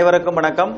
அனைவருக்கும் வணக்கம்.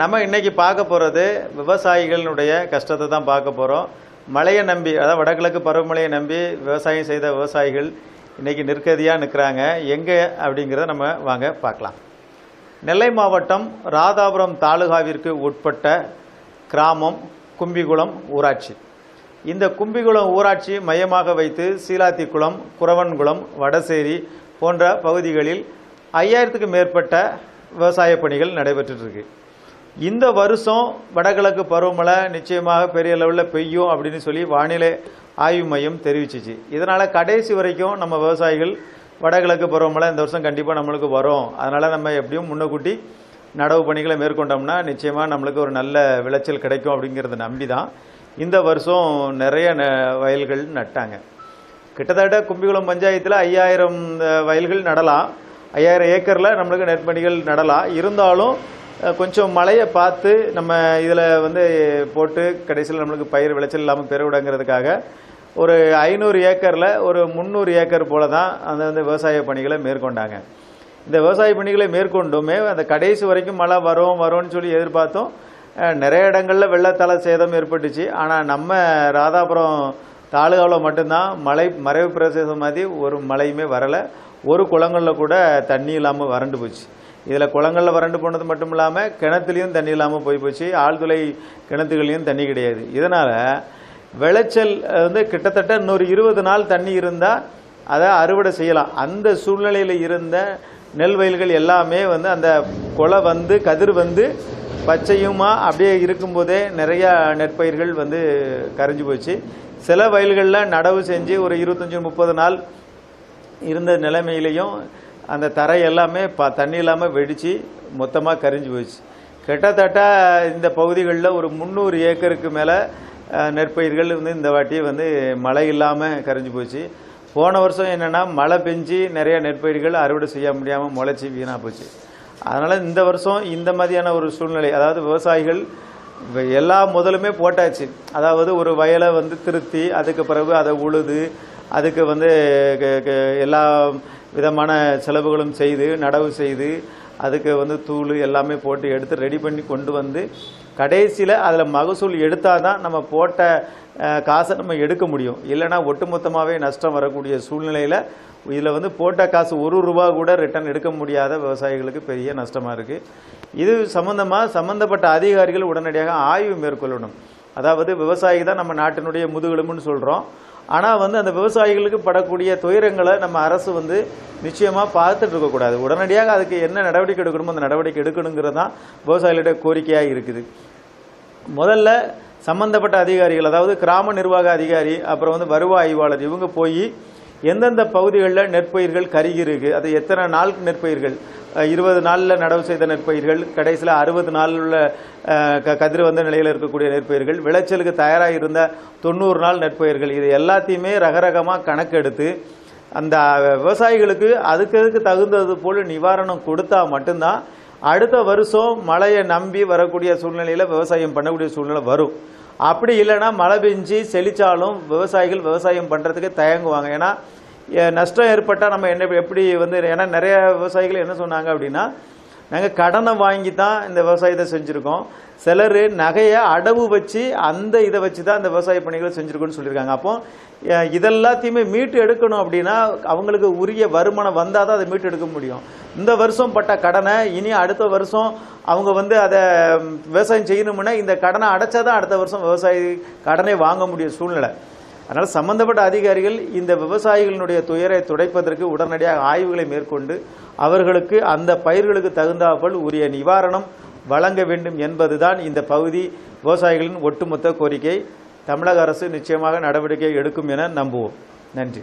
நம்ம இன்னைக்கு பார்க்க போகிறது விவசாயிகளினுடைய கஷ்டத்தை தான் பார்க்க போகிறோம் மழையை நம்பி அதாவது வடகிழக்கு பருவமழையை நம்பி விவசாயம் செய்த விவசாயிகள் இன்னைக்கு நிற்கதியாக நிற்கிறாங்க. எங்கே அப்படிங்கிறத நம்ம வாங்க பார்க்கலாம். நெல்லை மாவட்டம் ராதாபுரம் தாலுகாவிற்கு உட்பட்ட கிராமம் கும்பிகுளம் ஊராட்சி. இந்த கும்பிகுளம் ஊராட்சி மையமாக வைத்து சீலாத்திக்குளம் குறவன்குளம் வடசேரி போன்ற பகுதிகளில் ஐயாயிரத்துக்கு மேற்பட்ட விவசாய பணிகள் நடைபெற்றுட்டு இருக்கு இந்த வருஷம் வடகிழக்கு பருவமழை நிச்சயமாக பெரிய லெவலில் பெய்யும் அப்படின்னு சொல்லி வானிலை ஆய்வு மையம் தெரிவிச்சிச்சு. இதனால் கடைசி வரைக்கும் நம்ம விவசாயிகள் வடகிழக்கு பருவமழை இந்த வருஷம் கண்டிப்பாக நம்மளுக்கு வரும். அதனால் நம்ம எப்படியும் முன்னக்கூட்டி நடவு பணிகளை மேற்கொண்டோம்னா நிச்சயமாக நம்மளுக்கு ஒரு நல்ல விளைச்சல் கிடைக்கும் அப்படிங்கிறத நம்பி தான் இந்த வருஷம் நிறைய ந வயல்கள் நட்டாங்க. கிட்டத்தட்ட கும்பிகுளம் பஞ்சாயத்தில் ஐயாயிரம் வயல்கள் நடலாம். ஐயாயிரம் ஏக்கரில் நம்மளுக்கு நெற்பணிகள் நடலாம். இருந்தாலும் கொஞ்சம் மழையை பார்த்து நம்ம இதில் வந்து போட்டு கடைசியில் நம்மளுக்கு பயிர் விளைச்சல் இல்லாமல் பெருவிடங்கிறதுக்காக ஒரு ஐநூறு ஏக்கரில் ஒரு முந்நூறு ஏக்கர் போல தான் அந்த வந்து விவசாய பணிகளை மேற்கொண்டாங்க. இந்த விவசாய பணிகளை மேற்கொண்டுமே அந்த கடைசி வரைக்கும் மழை வரும் வரும்னு சொல்லி எதிர்பார்த்தோம் நிறைய இடங்களில் வெள்ளத்தால சேதம் ஏற்பட்டுச்சு. ஆனால் நம்ம ராதாபுரம் தாலுகாவில் மட்டும்தான் மலை மறைவு பிரதேசம் மாதிரி ஒரு மலையுமே வரலை. ஒரு குளங்களில் கூட தண்ணி இல்லாமல் வறண்டு போச்சு. இதில் குளங்களில் வறண்டு போனது மட்டும் இல்லாமல் கிணத்துலேயும் தண்ணி இல்லாமல் போய் போச்சு. ஆழ்துளை கிணத்துகள்லேயும் தண்ணி கிடையாது. இதனால் விளைச்சல் வந்து கிட்டத்தட்ட இன்னொரு இருபது நாள் தண்ணி இருந்தால் அதை அறுவடை செய்யலாம். அந்த சூழ்நிலையில் இருந்த நெல் வயல்கள் எல்லாமே வந்து அந்த கொலை வந்து கதிர் வந்து பச்சையுமா அப்படியே இருக்கும்போதே நிறையா நெற்பயிர்கள் வந்து கரைஞ்சி போச்சு. சில வயல்களில் நடவு செஞ்சு ஒரு இருபத்தஞ்சி முப்பது நாள் இருந்த நிலைமையிலையும் அந்த தரை எல்லாமே ப தண்ணி இல்லாமல் வெடித்து மொத்தமாக கரிஞ்சு போச்சு. கிட்டத்தட்ட இந்த பகுதிகளில் ஒரு முந்நூறு ஏக்கருக்கு மேலே நெற்பயிர்கள் வந்து இந்த வாட்டி வந்து மழை இல்லாமல் கரைஞ்சி போச்சு. போன வருஷம் என்னென்னா மழை பெஞ்சு நிறையா நெற்பயிர்கள் அறுவடை செய்ய முடியாமல் முளைச்சி வீணாக போச்சு. அதனால் இந்த வருஷம் இந்த மாதிரியான ஒரு சூழ்நிலை அதாவது விவசாயிகள் எல்லா முதலுமே போட்டாச்சு. அதாவது ஒரு வயலை வந்து திருத்தி அதுக்கு பிறகு அதை உழுது அதுக்கு வந்து க- க- எல்லா விதமான செலவுகளும் செய்து நடவு செய்து அதுக்கு வந்து தூள் எல்லாமே போட்டு எடுத்து ரெடி பண்ணி கொண்டு வந்து கடைசியில் அதில் மகசூல் எடுத்தால் தான் நம்ம போட்ட காசை நம்ம எடுக்க முடியும். இல்லைன்னா ஒட்டுமொத்தமாகவே நஷ்டம் வரக்கூடிய சூழ்நிலையில் இதில் வந்து போட்ட காசு ஒரு ரூபா கூட ரிட்டர்ன் எடுக்க முடியாத விவசாயிகளுக்கு பெரிய நஷ்டமாக இருக்குது இது சம்மந்தமாக சம்மந்தப்பட்ட அதிகாரிகள் உடனடியாக ஆய்வு மேற்கொள்ளணும். அதாவது விவசாயி தான் நம்ம நாட்டினுடைய முதுகெலும்புன்னு சொல்கிறோம் ஆனால் வந்து அந்த விவசாயிகளுக்கு படக்கூடிய துயரங்களை நம்ம அரசு வந்து நிச்சயமாக பார்த்துட்டு இருக்கக்கூடாது உடனடியாக அதுக்கு என்ன நடவடிக்கை எடுக்கணுமோ அந்த நடவடிக்கை எடுக்கணுங்கிறது தான் விவசாயிகளுடைய கோரிக்கையாக இருக்குது. முதல்ல சம்பந்தப்பட்ட அதிகாரிகள் அதாவது கிராம நிர்வாக அதிகாரி அப்புறம் வந்து வருவாய் ஆய்வாளர் இவங்க போய் எந்தெந்த பகுதிகளில் நெற்பயிர்கள் கருகி இருக்கு அது எத்தனை நாள் நெற்பயிர்கள்? இருபது நாளில் நடவு செய்த நெற்பயிர்கள் கடைசியில் அறுபது நாளில் கதிர் வந்த நிலையில் இருக்கக்கூடிய நெற்பயிர்கள் விளைச்சலுக்கு தயாராக இருந்த தொண்ணூறு நாள் நெற்பயிர்கள் இது எல்லாத்தையுமே ரகரகமாக கணக்கெடுத்து அந்த விவசாயிகளுக்கு அதுக்கு அதுக்கு தகுந்தது போல் நிவாரணம் கொடுத்தா மட்டும்தான் அடுத்த வருஷம் மழையை நம்பி வரக்கூடிய சூழ்நிலையில் விவசாயம் பண்ணக்கூடிய சூழ்நிலை வரும். அப்படி இல்லைன்னா மழை பெஞ்சு செழித்தாலும் விவசாயிகள் விவசாயம் பண்ணுறதுக்கு தயங்குவாங்க. ஏன்னா நஷ்டம் ஏற்பட்டால் நம்ம என்ன எப்படி வந்து ஏன்னா நிறைய விவசாயிகள் என்ன சொன்னாங்க அப்படின்னா நாங்கள் கடனை வாங்கி தான் இந்த விவசாயத்தை செஞ்சுருக்கோம். சிலர் நகையை அடவு வச்சு அந்த இதை வச்சு தான் இந்த விவசாய பணிகளை செஞ்சுருக்கோன்னு சொல்லியிருக்காங்க. அப்போ இதெல்லாத்தையுமே மீட்டு எடுக்கணும் அப்படின்னா அவங்களுக்கு உரிய வருமானம் வந்தால் தான் அதை மீட்டு எடுக்க முடியும். இந்த வருஷம் பட்ட கடனை இனி அடுத்த வருஷம் அவங்க வந்து அதை விவசாயம் செய்யணும்னா இந்த கடனை அடைச்சா தான் அடுத்த வருஷம் விவசாயி கடனை வாங்க முடிய சூழ்நிலை. அதனால் சம்பந்தப்பட்ட அதிகாரிகள் இந்த விவசாயிகளினுடைய துயரை துடைப்பதற்கு உடனடியாக ஆய்வுகளை மேற்கொண்டு அவர்களுக்கு அந்த பயிர்களுக்கு தகுந்தாப்பல் உரிய நிவாரணம் வழங்க வேண்டும் என்பதுதான் இந்த பகுதி விவசாயிகளின் ஒட்டுமொத்த கோரிக்கை. தமிழக அரசு நிச்சயமாக நடவடிக்கை எடுக்கும் என நம்புவோம். நன்றி.